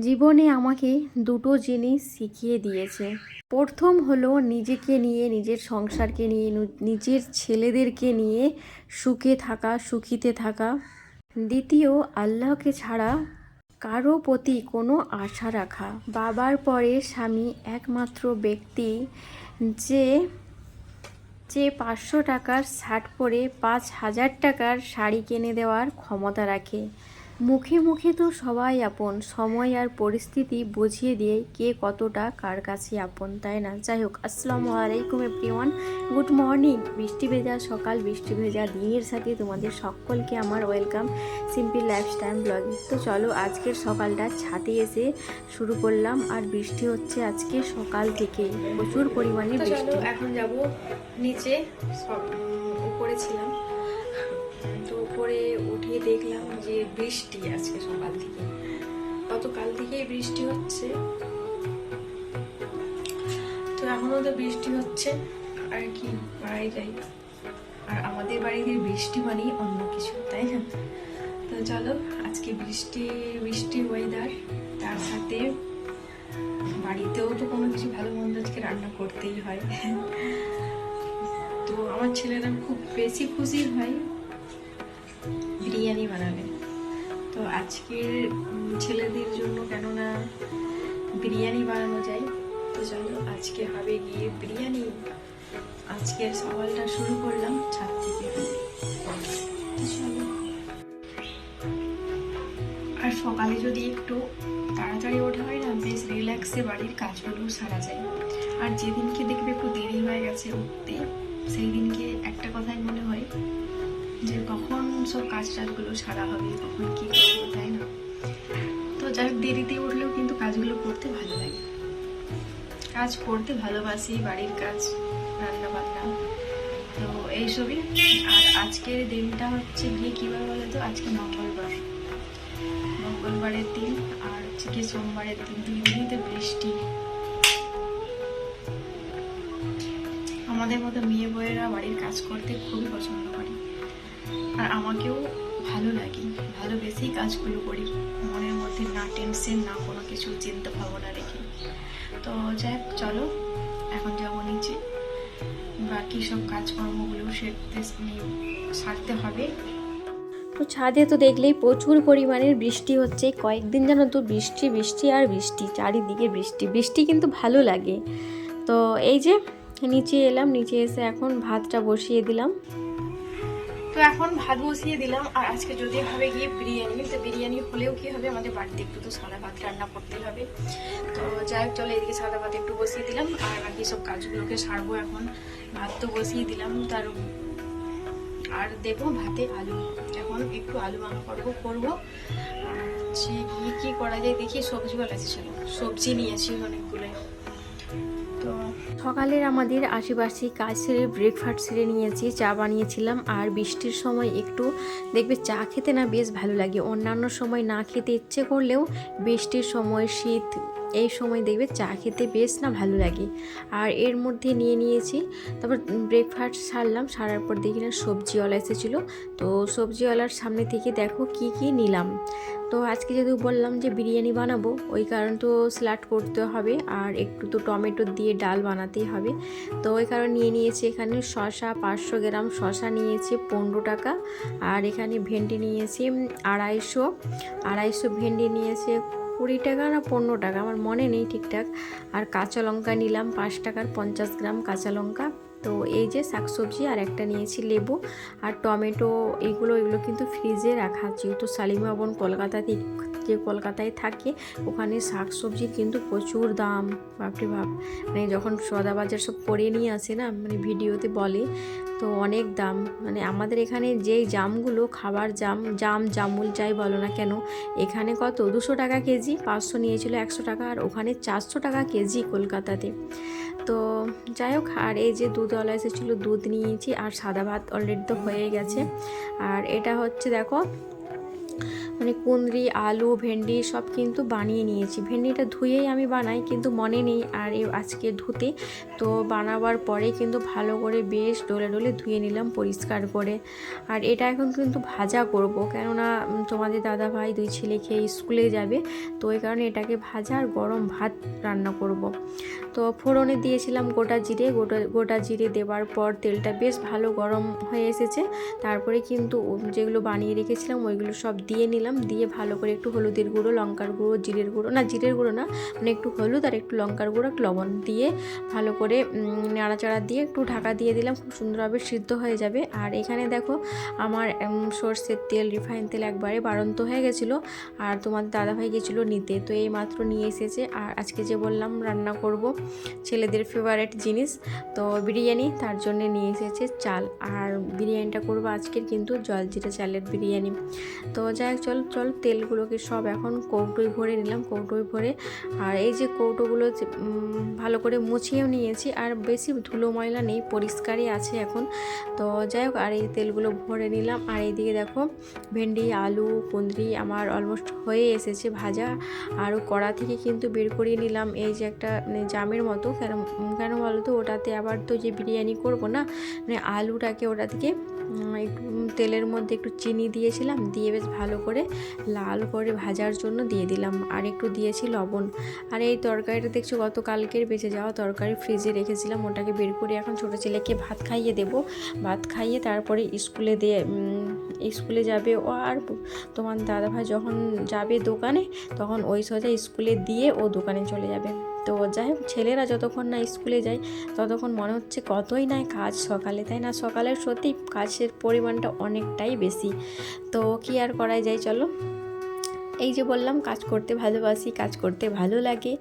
জীবনে আমাকে দুটো জিনিস শিখিয়ে দিয়েছে। প্রথম হলো নিজেকে নিয়ে, নিজের সংসারকে নিয়ে নিজের ছেলেদেরকে নিয়ে সুখে থাকা, সুখীতে থাকা। দ্বিতীয়, আল্লাহকে ছাড়া কারও প্রতি কোনো আশা রাখা। বাবার পরে স্বামী একমাত্র ব্যক্তি যে যে পাঁচশো টাকার শার্ট পরে পাঁচ হাজার টাকার শাড়ি কিনে দেওয়ার ক্ষমতা রাখে। মুখে মুখে তো সবাই আপন সময় আর পরিস্থিতি বুঝিয়ে দিয়ে কে কতটা কার কাছে আপন তাই না? যাই হোক আসসালামু আলাইকুম এভরিওয়ান গুড মর্নিং বৃষ্টি ভেজা সকাল বৃষ্টি ভেজা দিনের সাথে তোমাদের সকলকে আমার ওয়েলকাম সিম্পল লাইফস্টাইল ব্লগে তো চলো আজকের সকালটা ছাদে এসে শুরু করলাম আর বৃষ্টি হচ্ছে আজকে সকাল থেকে প্রচুর পরিমাণে বৃষ্টি। এখন যাব নিচে সব উপরে ছিলাম। দেখলাম যে বৃষ্টি আজকে সকাল থেকে। গতকাল থেকেই বৃষ্টি হচ্ছে। তো এখনও তো বৃষ্টি হচ্ছে, আর কি করাই যায়। আর আমাদের বাড়িতে বৃষ্টি মানেই অন্য কিছু, তাই না? তো চলো, আজকে বৃষ্টি বৃষ্টি ওয়েদার তার সাথে বাড়িতেও তো কোনো কিছু ভালো মন্দ আজকে রান্না করতেই হয়। তো আমার ছেলেরা খুব বেশি খুশি হয় বিরিয়ানি বানালে তো আজকের ছেলেদের জন্য কেননা বিরিয়ানি বানানো যায়, তো চলো আজকে হবে গিয়ে বিরিয়ানি। আজকের সকালটা শুরু করলাম ছাদ থেকে। তো আর সকালে যদি একটু তাড়াতাড়ি ওঠা হয় না, বেশ রিল্যাক্সে বাড়ির কাজগুলো সারা যায়। আর যেদিনকে দেখবে একটু দেরি হয়ে গেছে উঠতে সেই দিনকে একটা কথাই মনে হয় যে কখন সব কাজ টাজগুলো সারা হবে, কখন কি করব, তাই না? তো যাই হোক, দেরিতে উঠলেও কিন্তু কাজগুলো করতে ভালো লাগে। কাজ করতে ভালোবাসি, বাড়ির কাজ রান্না বান্না তো এইসবই। আর আজকের দিনটা হচ্ছে গিয়ে কীভাবে বলো তো? আজকে মঙ্গলবার। মঙ্গলবারের দিন আর আজকে সোমবারের দিন। দুই বৃষ্টি। আমাদের মতো মেয়ে বউয়েরা বাড়ির কাজ করতে খুবই পছন্দ করে। আর আমাকেও ভালো লাগে। ভালোবেসেই কাজগুলো করি। মনের মধ্যে না টেনশন না কোনো কিছু চিন্তা ভাবনা রেখে। তো যাই চলো, এখন যাব নিচে। বাকি সব কাজকর্মগুলো সেরতে সারতে হবে। তো ছাদে তো দেখলেই প্রচুর পরিমাণের বৃষ্টি হচ্ছে। কয়েকদিন যেন তো বৃষ্টি বৃষ্টি আর বৃষ্টি, চারিদিকে বৃষ্টি। বৃষ্টি কিন্তু ভালো লাগে। তো এই যে, নিচে এলাম, নিচে এসে এখন ভাতটা বসিয়ে দিলাম। তো এখন ভাত বসিয়ে দিলাম, আর আজকে যদি হবে গিয়ে বিরিয়ানি, তো বিরিয়ানি হলেও কি হবে? আমাদের বাড়িতে একটু তো সাদা ভাত রান্না করতেই হবে। তো যাই হোক, চলো এদিকে সাদা ভাত একটু বসিয়ে দিলাম, আর বাকি সব কাজগুলোকে সারবো এখন। ভাত তো বসিয়ে দিলাম, তার আর দেবো ভাতে আলু। এখন একটু আলু মাখা করব করব। হচ্ছে কি করা যায় দেখি সবজিগুলো এসেছিল সবজি নিয়েছি অনেকগুলোই। তো সকালের আমাদের আশেপাশে কাজ সেরে ব্রেকফাস্ট সেরে নিয়েছি, চা বানিয়েছিলাম আর বৃষ্টির সময় একটু দেখবে চা খেতে না বেশ ভালো লাগে। অন্যান্য সময় না খেতে ইচ্ছে করলেও বৃষ্টির সময় শীত এই সময় দেখবে চা খেতে বেশ না ভালো লাগে। আর এর মধ্যে নিয়ে নিয়েছি, তারপর ব্রেকফাস্ট সারলাম, সারার পর দেখি না সবজিওয়ালা এসেছিল। তো সবজিওয়ালার সামনে থেকে দেখো কি কি নিলাম। তো আজকে যেহেতু বললাম যে বিরিয়ানি বানাবো, ওই কারণ তো স্যালাড করতে হবে আর একটু তো টমেটো দিয়ে ডাল বানাতেই হবে। তো ওই কারণে নিয়ে নিয়েছি এখানে শশা পাঁচশো গ্রাম শশা নিয়েছি পনেরো টাকা। আর এখানে ভেন্ডি নিয়েছি আড়াইশো আড়াইশো ভেন্ডি নিয়েছে কুড়ি টাকা না পনেরো টাকা? আমার মনে নেই ঠিকঠাক। আর কাঁচা লঙ্কা নিলাম, পাঁচ টাকার পঞ্চাশ গ্রাম কাঁচা লঙ্কা। তো এই যে শাকসবজি আর একটা নিয়েছি লেবু আর টমেটো এইগুলো এগুলো কিন্তু ফ্রিজে রাখা যেহেতু শালিমা কলকাতা কলকাতাতে যে কলকাতায় থাকে, ওখানে শাক সবজির কিন্তু প্রচুর দাম। বাপরে বাপ। মানে যখন সদা বাজার সব করে নিয়ে আসে না মানে ভিডিওতে বলে, তো অনেক দাম। মানে আমাদের এখানে যেই জামগুলো, খাবার জাম জাম, জামুল যাই বলো না কেন, এখানে কত? দুশো টাকা কেজি, পাঁচশো নিয়েছিল একশো টাকা, আর ওখানে চারশো টাকা কেজি কলকাতাতে। তো যাই হোক, আর এই যে দুধওয়ালা এসেছিল, দুধ নিয়েছি, আর সাদা ভাত অলরেডি তো হয়ে গেছে। আর এটা হচ্ছে, দেখো মানে কুঁদরি, আলু, ভেন্ডি সব কিন্তু বানিয়ে নিয়েছি। ভেন্ডিটা ধুয়েই আমি বানাই কিন্তু মনে নেই আর আজকে ধুতে। তো বানাবার পরে কিন্তু ভালো করে বেশ ডলে ডলে ধুয়ে নিলাম পরিষ্কার করে। আর এটা এখন কিন্তু ভাজা করব কেননা তোমাদের দাদা ভাই দুই ছেলে খেয়ে স্কুলে যাবে। তো ওই কারণে এটাকে ভাজা আর গরম ভাত রান্না করব। তো ফোড়নে দিয়েছিলাম গোটা জিরে। গোটা গোটা জিরে দেওয়ার পর তেলটা বেশ ভালো গরম হয়ে এসেছে। তারপরে কিন্তু যেগুলো বানিয়ে রেখেছিলাম ওইগুলো সব দিয়ে নিলাম। দিয়ে ভালো করে একটু হলুদের গুঁড়ো, লঙ্কার গুঁড়ো, জিরের গুঁড়ো, না জিরের গুঁড়ো না মানে একটু হলুদ আর একটু লঙ্কার গুঁড়ো, একটু লবণ দিয়ে ভালো করে নাড়াচাড়া দিয়ে একটু ঢাকা দিয়ে দিলাম, খুব সুন্দরভাবে সিদ্ধ হয়ে যাবে। আর এখানে দেখো আমার সর্ষের তেল, রিফাইন তেল একবারে বাড়ন্ত হয়ে গেছিল আর তোমার দাদাভাই গেছিল নিতে। তো এই মাত্র নিয়ে এসেছে। আর আজকে যে বললাম রান্না করব ছেলেদের ফেভারেট জিনিস, তো বিরিয়ানি, তার জন্য নিয়ে এসেছে চাল। আর বিরিয়ানিটা করব আজকের কিন্তু জল জিরে চালের বিরিয়ানি। তো যাই হোক, চল চল তেলগুলোকে সব এখন কৌটোয় ভরে নিলাম, কৌটোয় ভরে। আর এই যে কৌটোগুলো ভালো করে মুছিয়েও নিয়েছি, আর বেশি ধুলো ময়লা নেই, পরিষ্কারই আছে এখন। তো যাই হোক, আর এই তেলগুলো ভরে নিলাম। আর এইদিকে দেখো, ভেন্ডি, আলু, কুঁদরি আমার অলমোস্ট হয়ে এসেছে ভাজা। আর কড়া থেকে কিন্তু বের করিয়ে নিলাম, এই যে একটা মানে জামের মতো। কেন কেন বলো তো ওটাতে আবার তো যে বিরিয়ানি করব না মানে আলুটাকে ওটা থেকে একটু তেলের মধ্যে একটু চিনি দিয়েছিলাম, দিয়ে বেশ ভালো করে লাল করে ভাজার জন্য দিয়ে দিলাম। আর একটু দিয়েছি লবণ। আর এই তরকারিটা দেখছ গত কালকের বেঁচে যাওয়া তরকারি ফ্রিজে রেখেছিলাম, ওটাকে বের করে এখন ছোটো ছেলেকে ভাত খাইয়ে দেব। ভাত খাইয়ে তারপরে স্কুলে দিয়ে স্কুলে যাবে ও আর তোমার দাদাভাই যখন যাবে দোকানে, তখন ওই সোজা স্কুলে দিয়ে ও দোকানে চলে যাবে। তো যাই হোক, ছেলেরা যতক্ষণ না স্কুলে যায়, ততক্ষণ মনে হচ্ছে কতই না কাজ সকালে, তাই না? সকালের সত্যি কাজের পরিমাণটা অনেকটাই বেশি। তো কি আর করাই যায়, চলো। এই যে বললাম, কাজ করতে ভালোবাসি, কাজ করতে ভালো লাগে।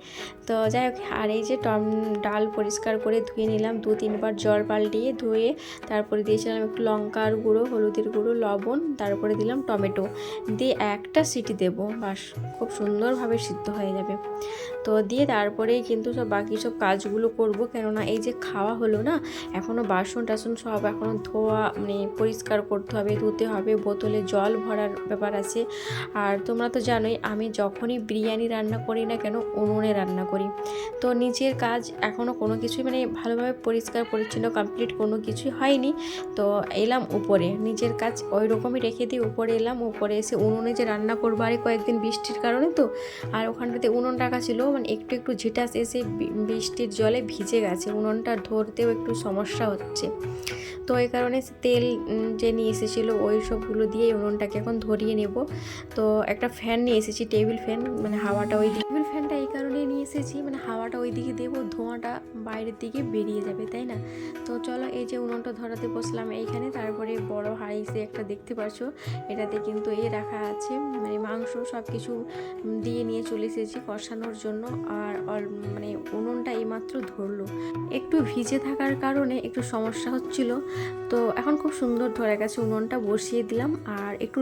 তো যাই হোক, আর এই যে টম, ডাল পরিষ্কার করে ধুয়ে নিলাম, দু তিনবার জল পাল্টিয়ে ধুয়ে তারপরে দিয়েছিলাম একটু লঙ্কার গুঁড়ো, হলুদের গুঁড়ো, লবণ, তারপরে দিলাম টমেটো। দিয়ে একটা সিটি দেব, বাস, খুব সুন্দরভাবে সিদ্ধ হয়ে যাবে। তো দিয়ে তারপরেই কিন্তু সব বাকি সব কাজগুলো করব, কেননা এই যে খাওয়া হলো না এখনও বাসন টাসন সব এখনও ধোয়া মানে পরিষ্কার করতে হবে, ধুতে হবে, বোতলে জল ভরার ব্যাপার আছে। আর তোমরা তো জানোই, আমি যখনই বিরিয়ানি রান্না করি না কেন, উনুনে রান্না করি। তো নিজের কাজ এখনও কোনো কিছুই মানে ভালোভাবে পরিষ্কার, পরিচ্ছন্ন কমপ্লিট কোনো কিছুই হয়নি। তো এলাম উপরে, নিজের কাজ ওই রকমই রেখে দিয়ে উপরে এলাম। উপরে এসে উনুনে যে রান্না করব, আরে কয়েকদিন বৃষ্টির কারণে তো, আর ওখানটাতে উনুন রাখা ছিল মানে একটু একটু ঝিটাস এসে বৃষ্টির জলে ভিজে গেছে, উনুনটা ধরতেও একটু সমস্যা হচ্ছে। তো এই কারণে তেল যে নিয়ে এসেছিল, ওই সবগুলো দিয়ে উনুনটাকে এখন ধরিয়ে নেব। তো একটা ফ্যান নিয়ে এসেছি টেবিল ফ্যান মানে হাওয়াটা ওই টেবিল ফ্যানটা এই কারণে নিয়ে এসেছি মানে হাওয়াটা ওই দিকে দেবো ধোঁয়াটা বাইরের দিকে বেরিয়ে যাবে, তাই না? তো চলো এই যে উনুনটা ধরাতে বসলাম এইখানে, তারপরে বড় হাঁড়িতে একটা দেখতে পাচ্ছ এটাতে কিন্তু এই রাখা আছে মানে মাংস সব কিছু দিয়ে নিয়ে চলে এসেছি কষানোর জন্য, আর মানে উনুনটা এইমাত্র ধরলো। একটু ভিজে থাকার কারণে একটু সমস্যা হচ্ছিল, তো এখন খুব সুন্দর ধরে গেছে উনুনটা, বসিয়ে দিলাম, আর একটু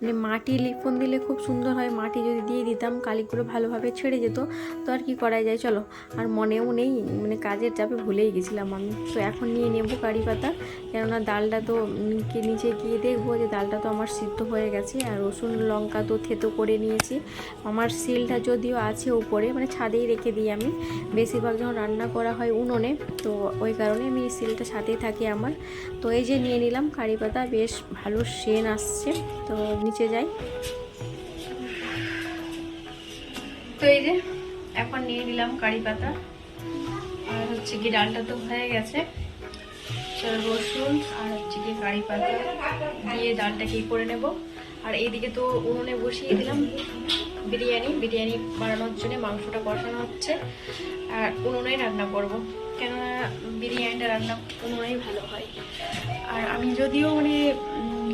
মানে মাটি লিপন দিলে খুব সুন্দর হয় মাটি যদি দিয়ে দিতাম, কালিগুলো ভালোভাবে ছেড়ে যেত, তো আর কি করা যায়? চলো। আর মনেও নেই মানে কাজের চাপে ভুলেই গেছিলাম আমি। তো এখন নিয়ে নেব কারি পাতা, কেননা ডালটা তো নিচে গিয়ে দেখব যে ডালটা তো আমার সিদ্ধ হয়ে গেছে। আর রসুন, লঙ্কা তো থেতো করে নিয়েছি। আমার সিলটা যদিও আছে উপরে মানে ছাদেই রেখে দিই আমি। বেশিরভাগ যখন রান্না করা হয় উনুনে, তো ওই কারণে আমি এই সিলটা ছাদেই থাকি আমার। তো এই যে নিয়ে নিলাম কারি পাতা, বেশ ভালো সেন আসছে। তো নিচে যাই। তো এই যে, এখন নিয়ে নিলাম কারি পাতা। আর হচ্ছে কি ডালটা তো হয়ে গেছে। রসুন আর হচ্ছে কি কারি পাতা দিয়ে ডালটাকে ই করে নেব। আর এইদিকে তো উনুনে বসিয়ে দিলাম বিরিয়ানি। বিরিয়ানি বানানোর জন্য মাংসটা কষানো হচ্ছে। আর উনুনেই রান্না করব। কেননা বিরিয়ানিটা রান্না উনুনেই ভালো হয়। আর আমি যদিও মানে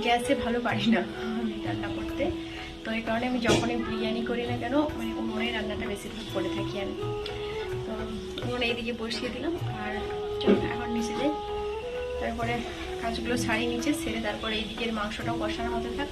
গ্যাসে ভালো পারি না। তো কারণে আমি যখনই বিরিয়ানি করি না কেন মানে উনুনে রান্নাটা বেশিরভাগ করে থাকি আমি। তো উনুনে এইদিকে বসিয়ে দিলাম, আর এখন নিচে যাই। তারপরে কাজগুলো ছাড়ি নিচে, সেরে তারপরে এইদিকের মাংসটাও কষানো হতে থাক।